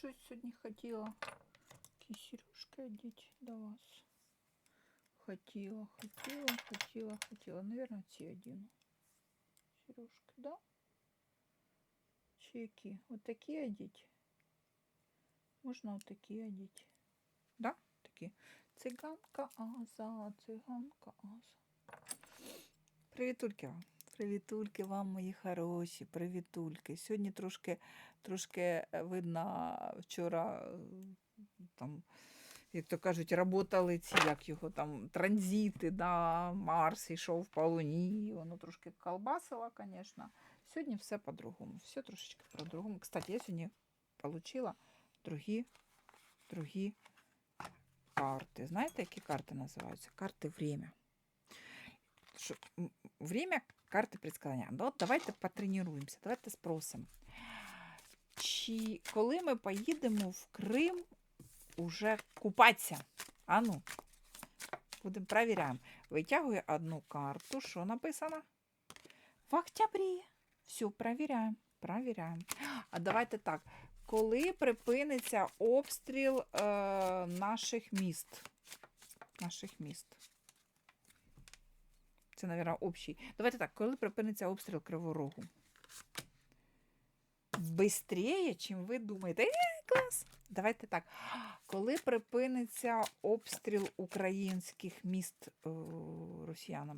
щось сьогодні хотіла. Які сережки одіти до вас. Хотіла, хотіла, хотіла, хотіла. Наверное, ці одіну. Сережки, да? Чи які? От такі одіть. Можна от такі одіть. Да? Такі. Циганка Аза, циганка Аза. Привітульки вам. Привітульки вам, мої хороші, привітульки. Сьогодні трошки, трошки е, видно, вчора е, там, як то кажуть, работали ці, як його там, транзити, да, Марс йшов по луні, воно трошки колбасило, звісно. Сьогодні все по-другому, все трошечки по-другому. Кстати, я сьогодні отримала другі, другі карти. Знаєте, які карти називаються? Карти время. Время карти предсказання. Ну, от давайте потренуємося, давайте спросимо. Чи коли ми поїдемо в Крим уже купатися? Ану, будемо перевіряємо. Витягує одну карту. Що написано? В октябрі. Все, перевіряємо. Перевіряємо. А давайте так. Коли припиниться обстріл е, наших міст? Наших міст. Це, мабуть, общий. Давайте так, коли припиниться обстріл Криворогу? Бистріє, чим ви думаєте. Е, клас! Давайте так. Коли припиниться обстріл українських міст е, росіянам?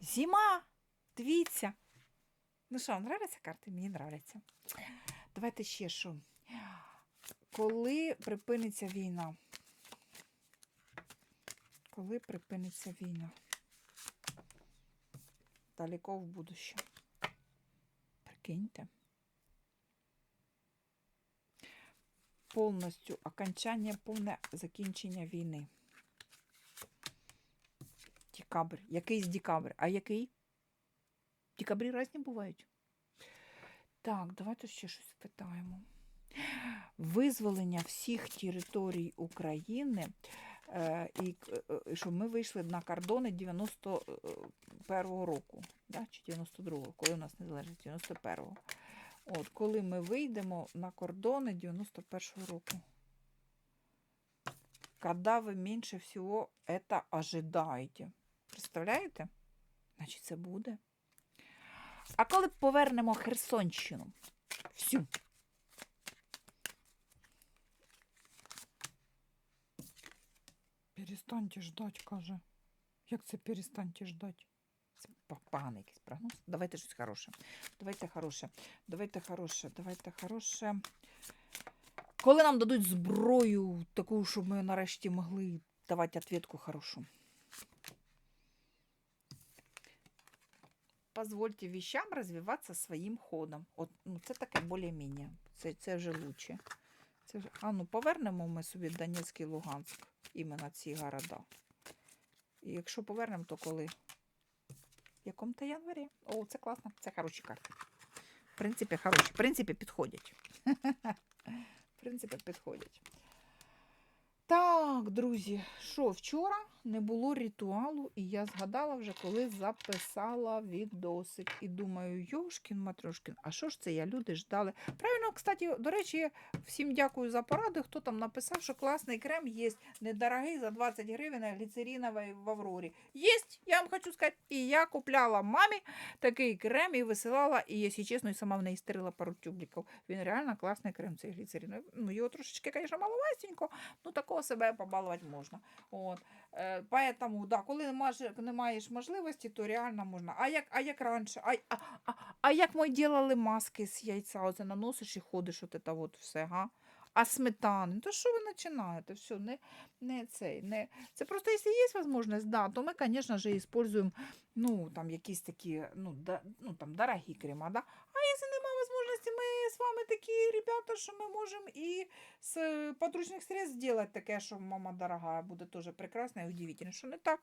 Зима! Дивіться. Ну що, нравляться карти? Мені нравляться. Давайте ще що. Коли припиниться війна? Коли припиниться війна? Далеко в будуще. Прикиньте. Повністю окончання, повне закінчення війни. Декабрь. Якийсь декабрь. А який? Декабрі різні бувають. Так, давайте ще щось спитаємо. Визволення всіх територій України, і к- е, щоб ми вийшли на кордони 91-го року, да? чи 92-го, коли у нас незалежність 91-го. От, коли ми вийдемо на кордони 91-го року. Когда ви менше всього это ожидаєте? Представляєте? Значить, це буде. А коли повернемо Херсонщину? Всю. Перестаньте ждать, каже. Як це перестаньте ждать? Це па- поганий якийсь прогноз. Давайте щось хороше. Давайте хороше. Давайте хороше. Давайте хороше. Коли нам дадуть зброю, таку, щоб ми нарешті могли давати відповідку хорошу. Позвольте вещам розвиватися своїм ходом. От, ну, це таке більш-менш. Це, це вже лучше. Це вже... А ну повернемо ми собі Донецьк і Луганськ, іменно ці города. І якщо повернемо, то коли? В якому-то январі. О, це класно, це хороші карти. В принципі, хороші. В принципі, підходять. В принципі, підходять. Так, друзі, що вчора не було ритуалу, і я згадала вже, коли записала відосик. І думаю, Йошкін Матрошкін, а що ж це я? Люди ждали. Правильно, кстати, до речі, всім дякую за поради. Хто там написав, що класний крем є недорогий за 20 гривень гліцериновий в Аврорі. Єсть, я вам хочу сказати, і я купляла мамі такий крем і висилала, і, якщо чесно, і сама в неї стерила пару тюбліків. Він реально класний крем, цей гліцериновий. Ну, його трошечки, звісно, маловастенько, ну такого себе побалувати можна. От. Е, поэтому, да, коли не маєш, можливості, то реально можна. А як, а як раніше? А, а, а, а як ми ділили маски з яйця, оце наносиш і ходиш, от це от все, га? А сметани, то що ви починаєте? Все, не, не цей, не... Це просто, якщо є можливість, да, то ми, звісно використовуємо, ну, там, якісь такі, ну, да, ну, там, дорогі крема, да? А якщо немає можливості, ми з вами такі ребята, що ми можемо і з е, подручних средств зробити таке, що мама дорога, буде теж прекрасно і удивительно, що не так.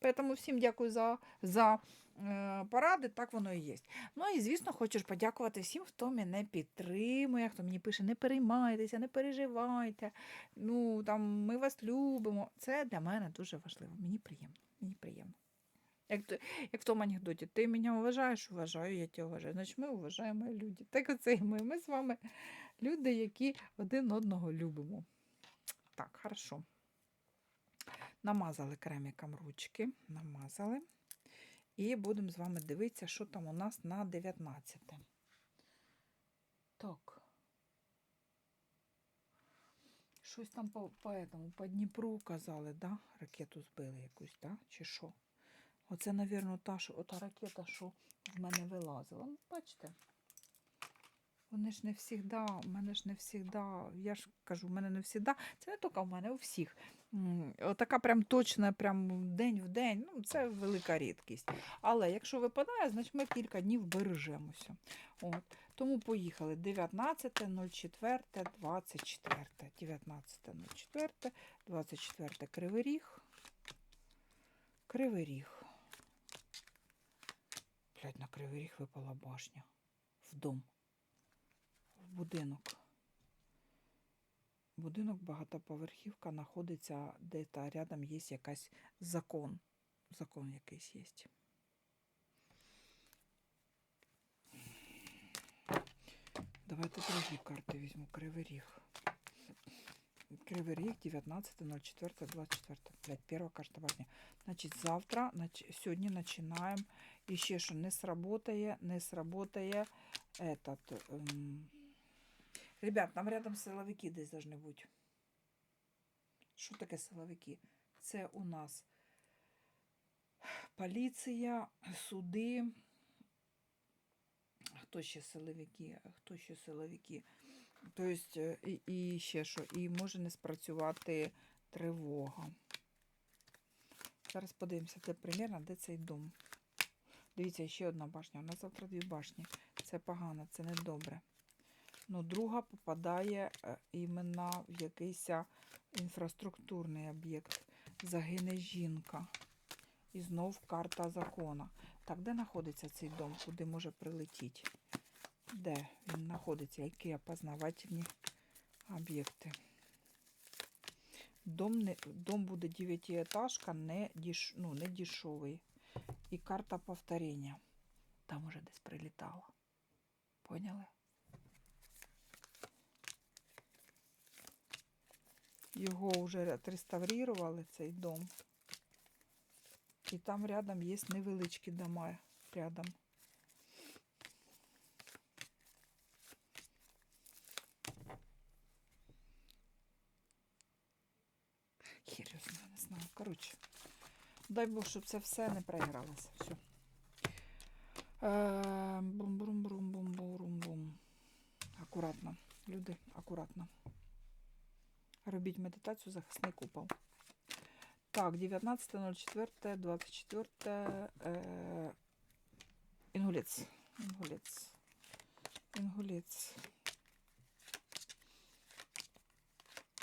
Поэтому всім дякую за, за е, поради, так воно і є. Ну і, звісно, хочу подякувати всім, хто мене підтримує, хто мені пише, не переймайтеся, не переживайте. Ну, там, ми вас любимо. Це для мене дуже важливо. Мені приємно. Мені приємно. Як, як в тому анекдоті, ти мене вважаєш, вважаю, я тебе вважаю. Значить, ми вважаємо люди. Так оце і ми. Ми з вами Люди, які один одного любимо. Так, хорошо. Намазали креміком ручки, намазали. І будемо з вами дивитися, що там у нас на 19. Так. Щось там по, по, этому, по Дніпру казали, да? Ракету збили якусь, да? Чи що? Оце, напевно, та, що, ота ракета, що в мене вилазила. Ну, бачите? Вони ж не завжди, в мене ж не завжди, я ж кажу, в мене не завжди, це не тільки в мене, у всіх. Отака прям точна, прям день в день, ну, це велика рідкість. Але якщо випадає, значить ми кілька днів бережемося. От. Тому поїхали 19.04, 24. 19.04, 24 Кривий Ріг. Кривий Ріг. Блядь, на Кривий Ріг випала башня. В дом. В будинок. Будинок багатоповерхівка знаходиться де та рядом є якась закон. Закон якийсь є. Давайте другі карти візьму. Кривий Ріг. Кривий Ріг, 19.04.24. Блядь, перша карта башня. Значить, завтра, нач... сьогодні починаємо. І ще що не сработає, не сработає этот, ем... Ребят, нам рядом силовики десь должны бути. Що таке силовики? Це у нас поліція, суди. Хто ще силовики? Хто ще силовики? Тобто, і, і ще що, і може не спрацювати тривога. Зараз подивимося, де примірно, де цей дом. Дивіться, ще одна башня. У нас завтра дві башні. Це погано, це не добре. Ну, друга попадає е, іменно в якийсь інфраструктурний об'єкт. Загине жінка. І знов карта закона. Так, де знаходиться цей дом? Куди може прилетіти? Де він знаходиться? Які опознавательні об'єкти? Дом, дом буде дев'ятиэтажка, не, деш, ну, не дешевий. І карта повторення. Там уже десь прилітала. Поняли? Його вже отреставрировали, цей дом. І там рядом є невеличкі дома рядом. Коротше, дай Бог, щоб це все не проігралося. Все. Е, Бум-бум-бум-бум-бум-бум. Акуратно. Люди, акуратно. Робіть медитацію захисний купол. Так, 19.04, 24. Е, інгулець. Інгулець. Інгулець.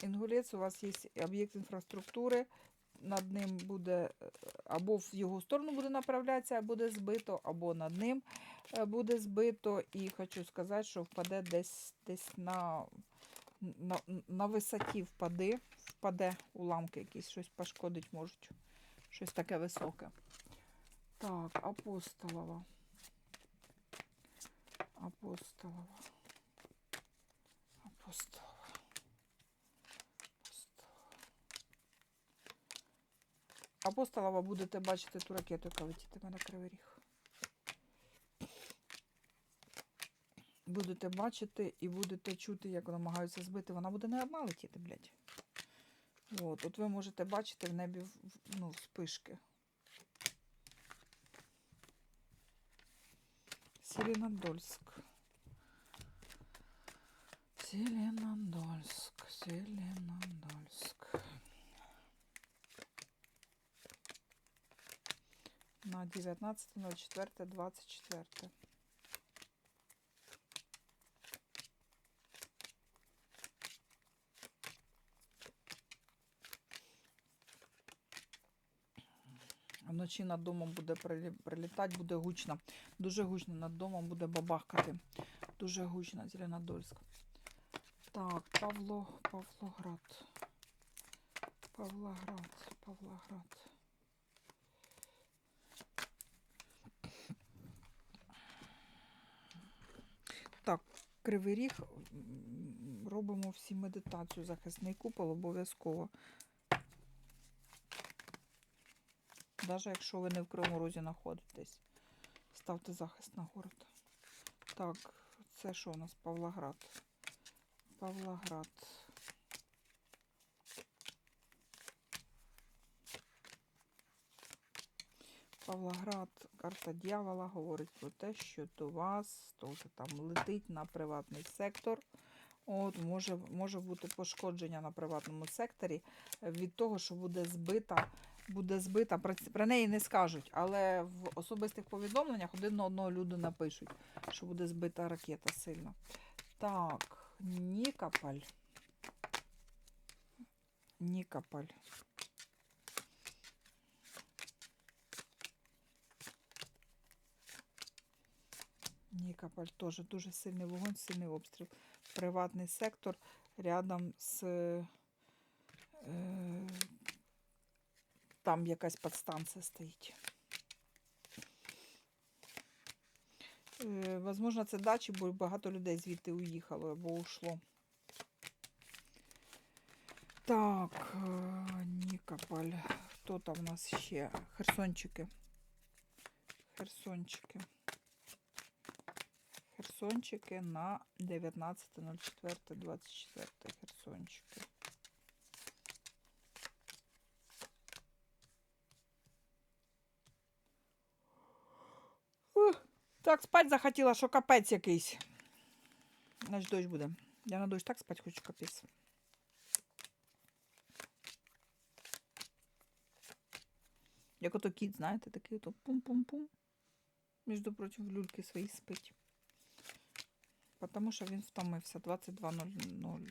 Інгулець, у вас є об'єкт інфраструктури, над ним буде е, або в його сторону буде направлятися, буде збито, або над ним е, буде збито. І хочу сказати, що впаде десь десь на, на, на висоті впаде, впаде уламки якісь, щось пошкодить можуть. Щось таке високе. Так, апостолова. Апостолова. Апостолова. Апостолова будете бачити ту ракету, яка летітиме на Кривий Ріг. Будете бачити і будете чути, як намагаються збити. Вона буде не одна летіти, блядь. От, от ви можете бачити в небі ну, вспишки. Селенодольск. Селенодольск. Селенодольск. На 19.04.24. Вночі над домом буде прилітати, буде гучно. Дуже гучно над домом буде бабахкати. Дуже гучно, Зеленодольськ. Так, Павло, Павлоград. Павлоград, Павлоград. Так, Кривий Ріг робимо всі медитацію, захисний купол обов'язково. Навіть якщо ви не в Кривому Розі знаходитесь, ставте захист на город. Так, це що у нас Павлоград? Павлоград. Павлоград, карта дьявола говорить про те, що до вас теж там летить на приватний сектор. От, може, може бути пошкодження на приватному секторі від того, що буде збита, буде збита, про, про неї не скажуть, але в особистих повідомленнях один на одного люди напишуть, що буде збита ракета сильно. Так, Нікополь. Нікополь. Нікополь теж дуже сильний вогонь, сильний обстріл. Приватний сектор рядом з е, там якась подстанція стоїть. Е, возможно, це дачі, бо багато людей звідти уїхало або ушло. Так, е, Нікополь. Хто там у нас ще? Херсончики. Херсончики. Херсончики на 19.04.24. Херсончики. Ух, Так, спать захотіла, що капець якийсь. Значить, дощ буде. Я на дощ так спать хочу капець. Як ото кіт, знаєте, такий ото пум-пум-пум. Між прочим, в люльки свої спить. Потому що він втомився 22.00.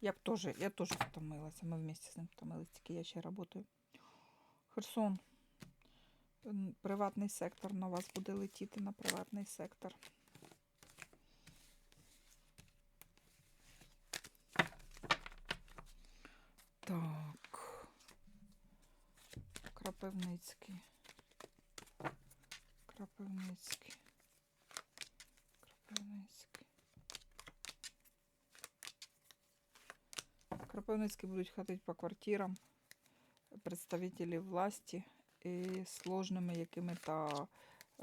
Я б теж, я теж втомилася. Ми вместе з ним втомилися, тільки я ще працюю. Херсон. Приватний сектор на вас буде летіти на приватний сектор. Так. Крапивницький. Крапивницький. Кропивницький будуть ходити по квартирам представителі власті і сложними якими-то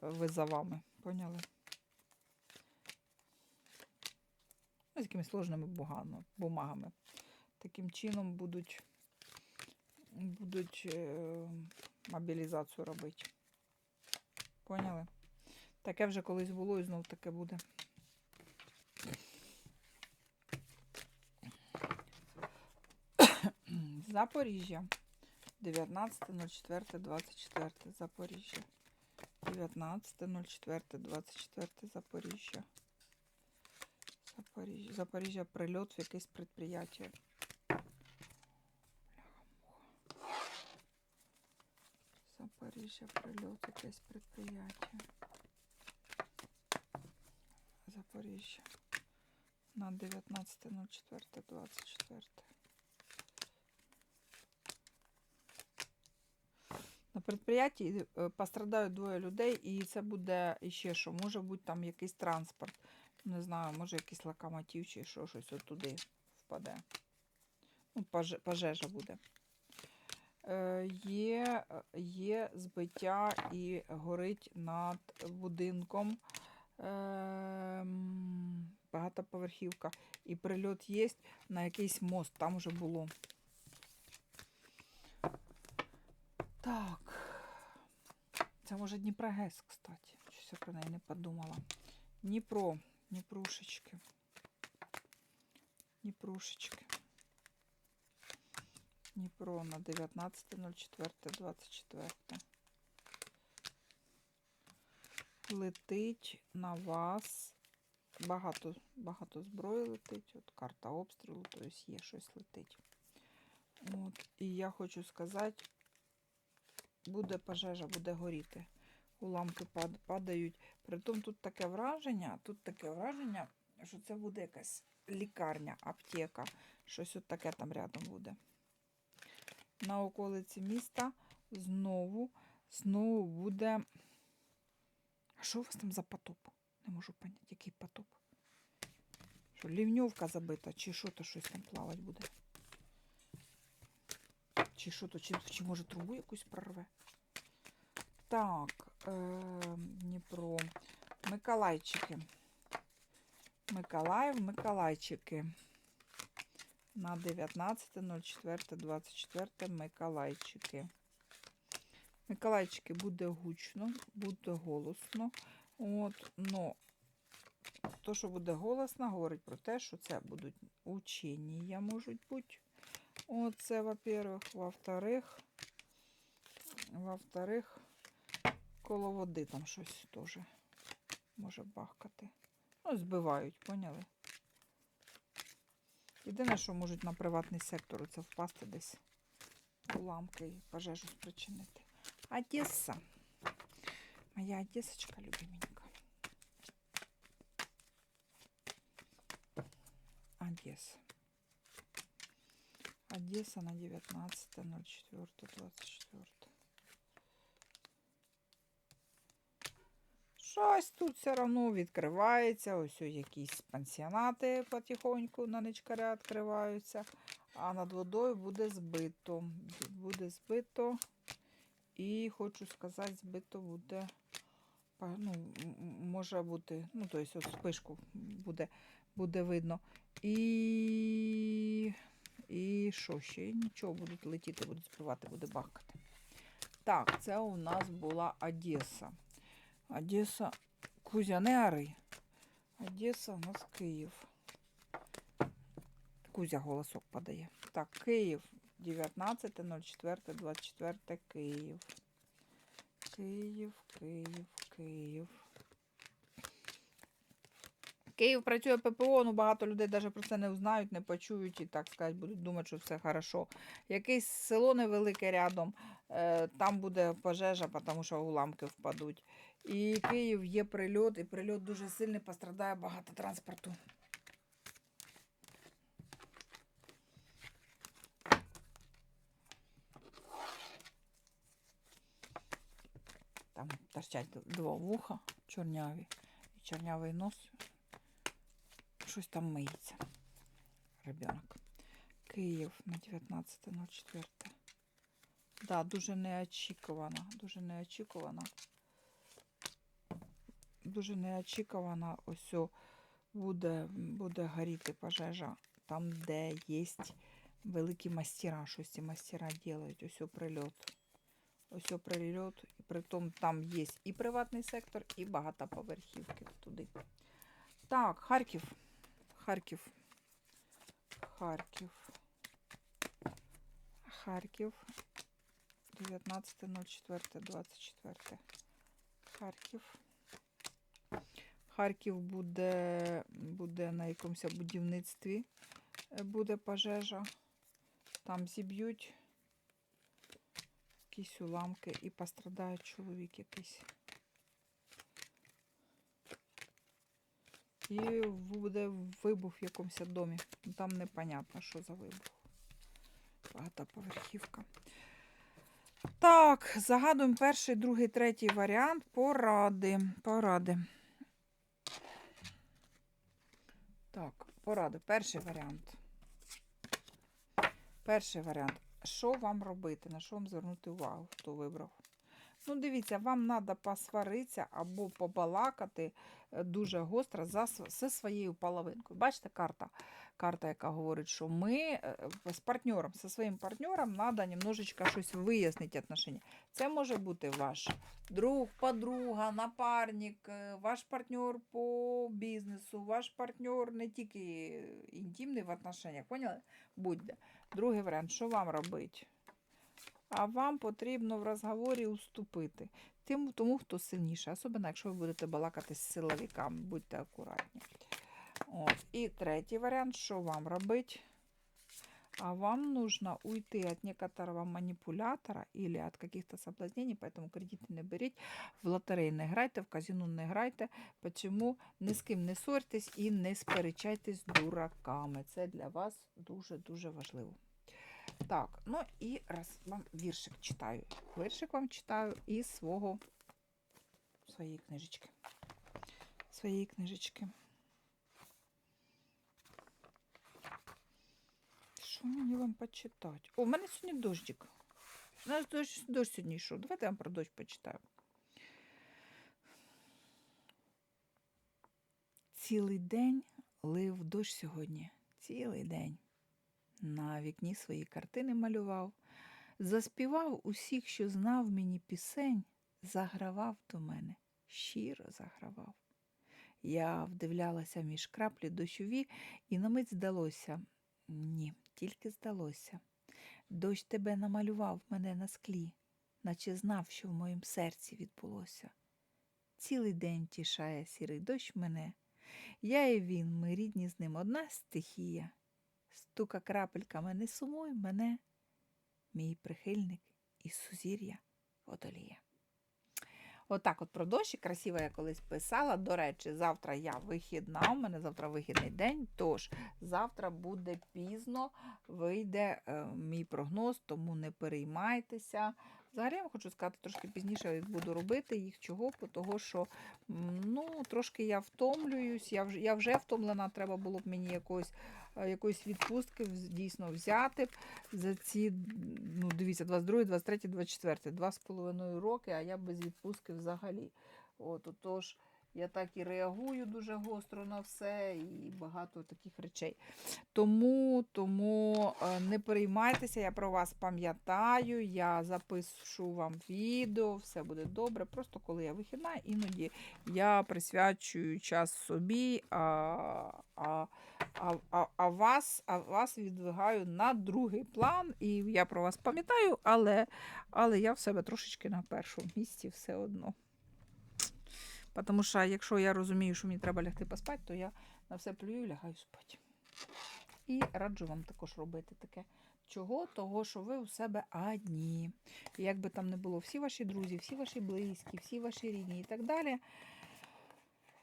е, визовами. Поняли? Ну, з якимись сложними бумагами. бумагами. Таким чином будуть, будуть е, мобілізацію робити. Поняли? Таке вже колись було і знов таке буде. Запоріжжя. 19.04.24. Запоріжжя. 19.04.24. Запоріжжя. Запоріжжя. Запоріжжя прильот в якесь предприятие. Запоріжжя прильот якесь предприятие. Запоріжжя. На 19.04.24. На предприятті е, пострадають двоє людей, і це буде іще що. Може бути там якийсь транспорт. Не знаю, може якийсь локомотив чи що, щось отуди впаде. Ну, пожежа буде. Е, Є, є збиття і горить над будинком. Ем, багатоповерхівка. І прильот є на якийсь мост, там уже було. Так. Це може Дніпрогес, кстати. Щось я про неї не подумала. Дніпро, Дніпрушечки. Дніпрушечки. Дніпро на 19.04.24. Летить на вас. Багато, багато зброї летить. От карта обстрілу, тобто є щось летить. От, і я хочу сказати, буде пожежа, буде горіти. Уламки падають. Притом тут таке враження, тут таке враження, що це буде якась лікарня, аптека. Щось от таке там рядом буде. На околиці міста знову, знову буде. А що у вас там за потоп? Не можу поняти, який потоп. Що, лівньовка забита, чи що то щось там плавати буде. Чи що то, чи, чи може трубу якусь прорве. Так, е, Дніпро. Миколайчики. Миколаїв, Миколайчики. На 19.04.24 Миколайчики. Миколайчики буде гучно, буде голосно. От, но то, що буде голосно, говорить про те, що це будуть учення, можуть бути. Оце, во-первых. Во-вторых, во-вторых, коло води там щось теж може бахкати. Ну, збивають, поняли? Єдине, що можуть на приватний сектор це впасти десь уламки і пожежу спричинити. Одеса. Моя Одесочка любименька. Одесса. Одесса на 19.04.24. Щось тут все одно відкривається. Ось якісь пансіонати потихоньку на ничкаря відкриваються. А над водою буде збито. Буде збито. І хочу сказати, збито буде. Ну, може бути, ну, тобто, от спишку буде, буде видно. І. І що ще? Нічого будуть летіти, будуть співати, буде бахкати. Так, це у нас була Одеса. Одеса. Кузя, не ори. Одеса у нас Київ. Кузя голосок подає. Так, Київ. 19.04.24 Київ. Київ, Київ, Київ. Київ працює ППО, ну багато людей навіть про це не знають, не почують і так сказати, будуть думати, що все хорошо. Якесь село невелике рядом, е, там буде пожежа, тому що уламки впадуть. І Київ є прильот, і прильот дуже сильний, пострадає багато транспорту. Там торчать два вуха чорняві і чорнявий нос. Щось там миється. Ребенок. Київ на 19.04. Да, дуже неочікувано. Дуже неочікувано. Дуже неочікувано. Ось буде, буде горіти пожежа там, де є великі мастера. Щось ці мастера роблять. Ось прильот. Ось прильот. І притом там є і приватний сектор, і багатоповерхівки туди. Так, Харків. Харків. Харків. Харків. 19.04.24. Харків. Харків буде, буде на якомусь будівництві. е, Буде пожежа. Там зіб'ють якісь уламки і пострадає чоловік якийсь. І буде вибух в якомусь домі. Ну, Там непонятно, що за вибух. Багатоповерхівка. Так, загадуємо перший, другий, третій варіант. Поради. Поради. Так, поради. Перший варіант. Перший варіант. Що вам робити? На що вам звернути увагу, хто вибрав? Ну, дивіться, вам треба посваритися або побалакати е, дуже гостро за, зі своєю половинкою. Бачите, карта, карта, яка говорить, що ми е, з партнером, зі своїм партнером треба немножечко щось вияснити отношення. Це може бути ваш друг, подруга, напарник, е, ваш партнер по бізнесу, ваш партнер не тільки інтимний в отношеннях, поняли? Будь-де. Другий варіант, що вам робити? А вам потрібно в розговорі уступити тим, тому, хто сильніше, особливо, якщо ви будете балакати з силовиками, будьте акуратні. От. І третій варіант, що вам робити? А вам нужно уйти от некоторого манипулятора или от каких-то соблазнений, поэтому кредиты не беріть, в лотереї не грайте, в казино не грайте, почему ні з ким не ссорьтесь і не сперечайтесь з дураками. Це для вас дуже-дуже важливо. Так, ну і раз вам віршик читаю. Віршик вам читаю із свого своєї книжечки. Своєї книжечки. Що мені вам почитати? О, в мене сьогодні дощик. У нас дощ, дощ сьогодні йшов. Давайте я вам про дощ почитаю. Цілий день лив дощ сьогодні. Цілий день. На вікні свої картини малював, заспівав усіх, що знав мені пісень, загравав до мене, щиро загравав. Я вдивлялася між краплі дощові, і на мить здалося ні, тільки здалося. Дощ тебе намалював мене на склі, наче знав, що в моїм серці відбулося. Цілий день тішає сірий дощ мене. Я і він, ми рідні з ним одна стихія. Стука крапельками, не сумуй мене, мій прихильник із сузір'я водолія. Отак от про дощі красиво я колись писала. До речі, завтра я вихідна, у мене завтра вихідний день, тож завтра буде пізно, вийде е, мій прогноз, тому не переймайтеся. Взагалі, я вам хочу сказати, трошки пізніше я буду робити їх. Чого? Бо Того, що ну, трошки я втомлююсь, я вже, я вже втомлена, треба було б мені якось, якоїсь відпустки дійсно взяти за ці, ну, дивіться, 22, 23, 24, два з половиною роки, а я без відпустки взагалі. От, отож, я так і реагую дуже гостро на все і багато таких речей. Тому, тому е, не переймайтеся, я про вас пам'ятаю, я запишу вам відео, все буде добре. Просто коли я вихідна, іноді я присвячую час собі, а, а, а, а, а, вас, а вас відвигаю на другий план. І я про вас пам'ятаю, але, але я в себе трошечки на першому місці все одно. Тому що якщо я розумію, що мені треба лягти поспати, то я на все плюю і лягаю спати. І раджу вам також робити таке. Чого? Того, що ви у себе одні. Як би там не було, всі ваші друзі, всі ваші близькі, всі ваші рідні і так далі.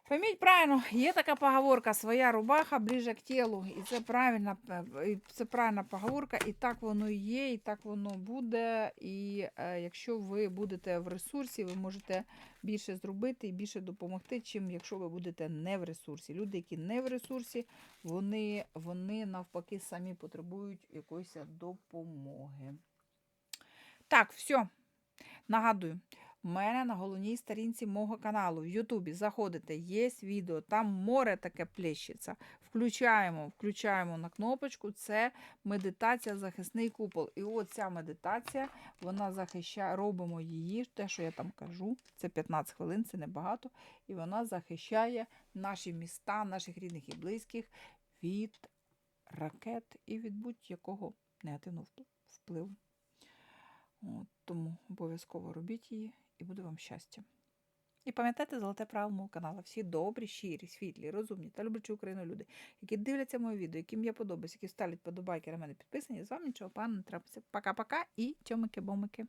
Пойміть правильно, є така поговорка, своя рубаха ближе к тілу. І це правильна, е, це правильна поговорка, і так воно є, і так воно буде. І е, якщо ви будете в ресурсі, ви можете більше зробити і більше допомогти, чим якщо ви будете не в ресурсі. Люди, які не в ресурсі, вони, вони навпаки самі потребують якоїсь допомоги. Так, все. Нагадую, у мене на головній сторінці мого каналу в Ютубі заходите, є відео, там море таке плещеться. Включаємо, включаємо на кнопочку. Це медитація захисний купол. І от ця медитація, вона захищає, робимо її, те, що я там кажу, це 15 хвилин, це небагато. І вона захищає наші міста, наших рідних і близьких від ракет і від будь-якого негативного впливу. От, тому обов'язково робіть її і буде вам щастя. І пам'ятайте золоте правило мого каналу. Всі добрі, щирі, світлі, розумні та люблячі Україну люди, які дивляться моє відео, яким я подобаюсь, які ставлять подобайки на мене підписані. З вами нічого пана не трапиться. Пока-пока і тьомики-бомики.